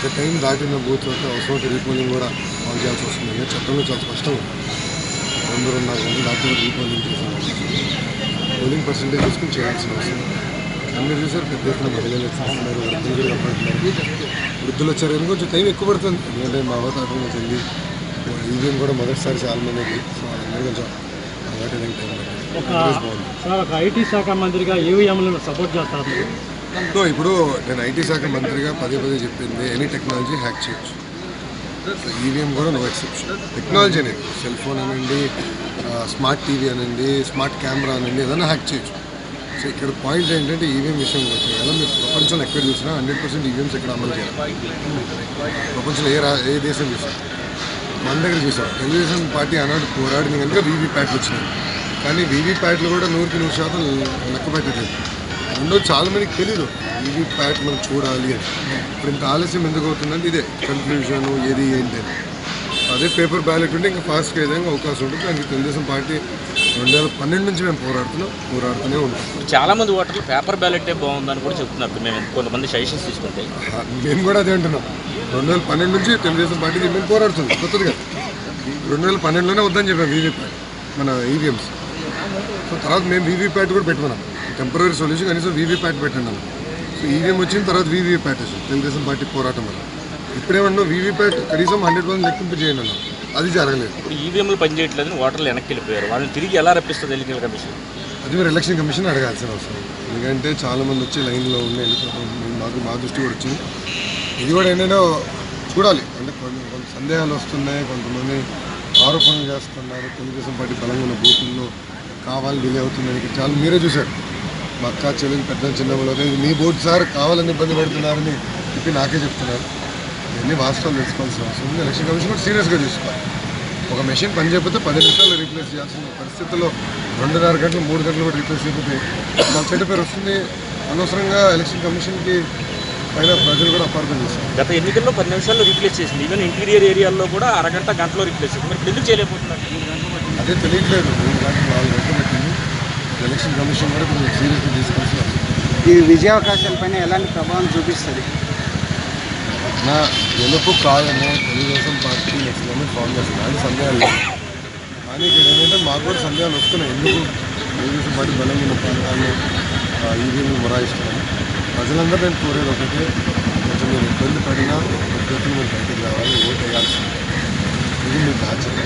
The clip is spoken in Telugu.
ఒక టైం దాటిన బూత్ వరకు అవసరం రీపోలింగ్ కూడా ఆన్ చేయాల్సి వస్తుంది. చట్టంలో చాలా స్పష్టం. రెండున్నర గంటలు దాటి రీపోలింగ్ చేసిన పోలింగ్ పర్సంటేజ్ చూసుకుని చేయాల్సిన అవసరం. అన్ని చూసారు పెద్ద ఎత్తున మహిళలు వచ్చేస్తున్నారు వృద్ధులు కనపడుతున్నారు. వృద్ధులు వచ్చారు కొంచెం టైం ఎక్కువ పడుతుంది. ఎందుకంటే మా అవతారం చెల్లి ఈవీఎం కూడా మొదటిసారి చాలా మందికి సో అందరూ కొంచెం అలవాటు టైం ఒక పడుతుంది ఐటీ శాఖ మంత్రిగా ఈవీఎంలను సపోర్ట్ చేస్తారు. సో ఇప్పుడు నేను ఐటీ శాఖ మంత్రిగా పదే పదే చెప్పింది ఎనీ టెక్నాలజీ హ్యాక్ చేయొచ్చు. ఈవీఎం కూడా నో ఎక్సెప్షన్ టెక్నాలజీ అనేది సెల్ ఫోన్ అనండి స్మార్ట్ టీవీ అనండి స్మార్ట్ కెమెరా అనండి ఏదైనా హ్యాక్ చేయొచ్చు. సో ఇక్కడ పాయింట్ ఏంటంటే ఈవీఎం విషయం వచ్చేయాలి మీరు ప్రపంచంలో ఎక్కడ చూసినా హండ్రెడ్ పర్సెంట్ ఈవీఎంస్ ఇక్కడ అమలు చేయాలి. ప్రపంచంలో ఏ రా ఏ దేశం చూసాం మన దగ్గర చూసాం తెలుగుదేశం పార్టీ ఆనాడు పోరాడింది కనుక వీవీప్యాట్లు వచ్చినాయి కానీ వీవీప్యాట్లు కూడా నూరుకి నూరు శాతం లెక్క పెట్టలేదు. రెండోది చాలా మందికి తెలియదు వీవీప్యాట్ మనం చూడాలి అని. ఇప్పుడు ఇంత ఆలస్యం ఎందుకు అవుతుందంటే ఇదే కన్ఫ్యూజన్ ఏది ఏంటి అని. అదే పేపర్ బ్యాలెట్ ఉంటే ఇంకా ఫాస్ట్గా ఏదైనా అవకాశం ఉంటుంది. దానికి తెలుగుదేశం పార్టీ రెండు వేల పన్నెండు నుంచి మేము పోరాడుతున్నాం. పోరాడుతూనే ఉంటాం. చాలా మంది ఓటర్లు పేపర్ బ్యాలెటే బాగుందని కూడా చెప్తున్నారు. మేము కొంతమంది సజెషన్స్ తీసుకుంటే. మేము కూడా అదే అంటున్నాం. రెండు వేల పన్నెండు నుంచి తెలుగుదేశం పార్టీ మేము పోరాడుతుంది కొత్తదిగా. రెండు వేల పన్నెండులోనే వద్దని చెప్పాం వీవీప్యాట్ మన ఈవీఎంస్ సో తర్వాత మేము వీవీప్యాట్ కూడా పెట్టుకున్నాం. టెంపరీ సొల్యూషన్ కనీసం వీవీప్యాట్ పెట్టండి సో ఈవీఎం వచ్చిన తర్వాత వీవీప్యాట్ వచ్చింది తెలుగుదేశం పార్టీ పోరాటం వల్ల. ఇప్పుడేమన్నా వీవీప్యాట్ కనీసం హండ్రెడ్ పర్సెంట్ లెక్కింపు చేయండి అన్నాం. అది జరగలేదు. ఇప్పుడు ఈవీఎంలు పనిచేయట్లేదని ఓటర్లు వెనక్కి వెళ్ళిపోయారు వాళ్ళని తిరిగి ఎలా రప్పిస్తుంది ఎన్నికల కమిషన్? అది మీరు ఎలక్షన్ కమిషన్ అడగాల్సిన అవసరం. ఎందుకంటే చాలా మంది వచ్చి లైన్లో ఉండి మాకు మా దృష్టి కూడా వచ్చింది. ఇది కూడా ఏంటంటే చూడాలి. అంటే కొన్ని కొంత సందేహాలు వస్తున్నాయి. కొంతమంది ఆరోపణలు చేస్తున్నారు. తెలుగుదేశం పార్టీ బలంగా ఉన్న బూతుల్లో కావాలి డిలే అవుతుందని చాలా మీరే చూశారు. మా అక్క చెల్లెలు పెద్ద చిన్నవాళ్ళు అదే మీ బోర్డు సార్ కావాలని ఇబ్బంది పడుతున్నారని చెప్పి నాకే చెప్తున్నారు. ఇవన్నీ వాస్తవాలు తెలుసుకోవాల్సిన అవసరం ఉంది. ఎలక్షన్ కమిషన్ కూడా సీరియస్గా చూసుకోవాలి. ఒక మెషిన్ పని చేయకపోతే పది నిమిషాలు రీప్లేస్ చేయాల్సిన పరిస్థితుల్లో రెండున్నర గంటలు మూడు గంటలు కూడా రీప్లేస్ చేయకపోతే మాకు చెడ్డ పేరు వస్తుంది. అనవసరంగా ఎలక్షన్ కమిషన్కి పైన ప్రజలు కూడా అపార్థం చేస్తారు గత ఎన్నికల్లో పది నిమిషాల్లో రీప్లేస్ చేసింది. ఈవెన్ ఇంటీరియర్ ఏరియాల్లో కూడా అరగంట గంటలో రీప్లేస్ చేసింది. మరి ఎందుకు చేయలేకపోతున్నారు? అదే తెలియట్లేదు. మూడు గంటలు నాలుగు గంటలు పెట్టింది. ఎలక్షన్ కమిషన్ కూడా కొంచెం సీరియస్గా తీసుకోవాల్సిన ఉంది. ఇది విజయావకాశాలపైన ఎలాంటి ప్రభావం చూపిస్తుంది? నా గెలుపు కాదని Telugu Desam party next government form చేస్తుంది. అది సందేహాలు కానీ ఇక్కడ ఏంటంటే మాకు కూడా సందేహాలు వస్తున్నాయి. ఎందుకు తెలుగుదేశం పార్టీ బలంగా ఉన్న ప్రాంతాల్లో ఈవీఎంలు మొరాయిస్తున్నాను ప్రజలందరూ నేను కోరేది ఒకటే కొంచెం మీరు ఇబ్బంది పడినా పెద్ద మీరు బయటకు రావాలి ఓటు వేయాల్సింది ఇది మీ బాధ్యత.